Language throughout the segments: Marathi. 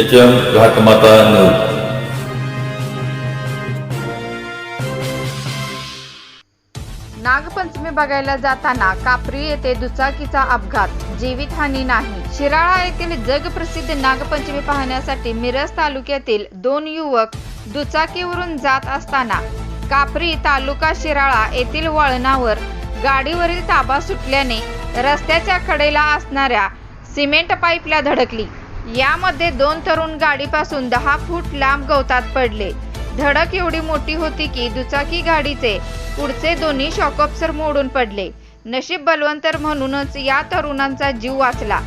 H M Ghatmata news Nagpanchami बघायला जाताना कापरी येथे दुचाकीचा अपघात. जीवितहानी नाही. शिराळा येथील जगप्रसिद्ध नागपंचमी पाहण्यासाठी मिरज तालुक्यातील दोन युवक दुचाकीवरून जात असताना कापरी तालुका शिराळा येथील वळणावर गाडीवरील ताबा सुटल्याने रस्त्याच्या कडेला असणाऱ्या सिमेंट पाईपला धडकली. यामध्ये दोन तरुण गाडीपासून दहा फूट लांब गवतात पडले. धडक एवढी मोठी होती की दुचाकी गाडीचे पुढचे दोन्ही शॉकअप्सर मोडून पडले. नशीब बलवंतर म्हणूनच या तरुणांचा जीव वाचला.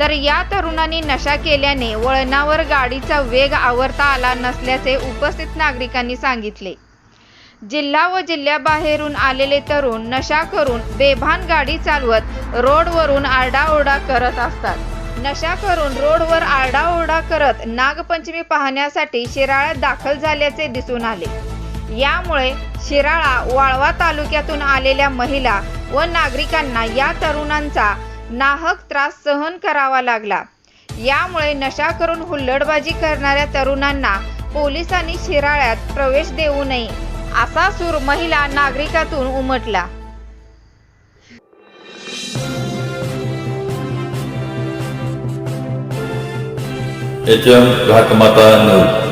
तर या तरुणांनी नशा केल्याने वळणावर गाडीचा वेग आवरता आला नसल्याचे उपस्थित नागरिकांनी सांगितले. जिल्हा व जिल्ह्याबाहेरून आलेले तरुण नशा करून बेभान गाडी चालवत रोडवरून आरडाओरडा करत असतात. नशा करून रोडवर आरडाओरडा करत नागपंचमी पाहण्यासाठी शिराळ्यात दाखल झाल्याचे दिसून आले. यामुळे शिराळा वाळवा तालुक्यातून आलेल्या महिला व नागरिकांना या तरुणांचा नाहक त्रास सहन करावा लागला. यामुळे नशा करून हुल्लडबाजी करणाऱ्या तरुणांना पोलिसांनी शिराळ्यात प्रवेश देऊ नये असा सूर महिला नागरिकातून उमटला. H M Ghatmata news